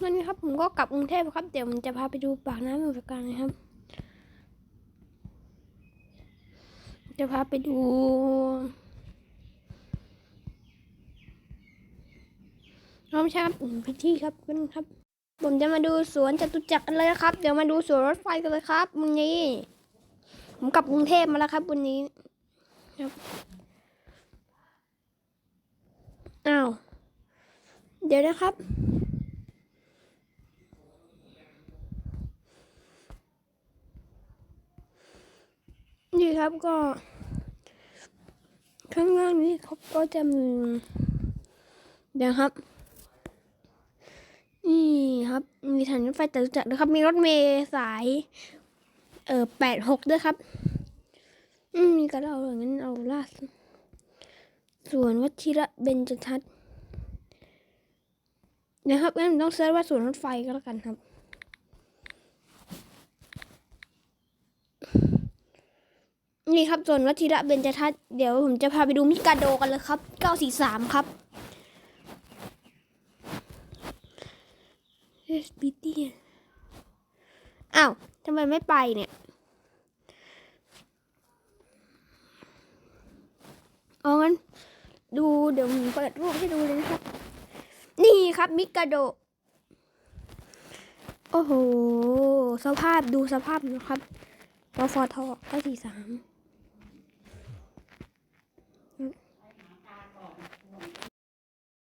ตอนนี้ครับผมก็กลับกรุงเทพครับเดี๋ยวผมจะพาไปดูปากน้ำสมุทรปราการนะครับ จะพาไปดูน้องช่ครับพิธีครับเป็นครับ ผมจะมาดูสวนจตุจักรกันเลยครับ เดี๋ยวมาดูสวนรถไฟกันเลยครับวันนี้ ผมกลับกรุงเทพมาแล้วครับวันนี้ครับอ้าวเดี๋ยวนะครับ ครับก็ข้างล่างนี้เขาก็จะมีเดี๋ยวครับ นี่ครับ มีถนนรถไฟจตุจักรนะครับ มีรถเมล์สาย เอ่อแปดหกด้วยครับ อืมีกระเราอย่างนั้นเอาล่าดส่วนวัชิระเบญจทัศน์นะครับงั้นผมต้องเซิร์ชว่าสวนรถไฟก็แล้วกันครับ นี่ครับส่วนวัชิระเบญจทัศน์เดี๋ยวผมจะพาไปดูมิกาโดกันเลยครับ 943 ครับ SBT อ้าวทำไมไม่ไปเนี่ย เอางั้น ดูเดี๋ยวผมเปิดรูปให้ดูเลยนะครับ นี่ครับมิกาโด โอ้โห สภาพดูสภาพนะครับปฟท943嗯。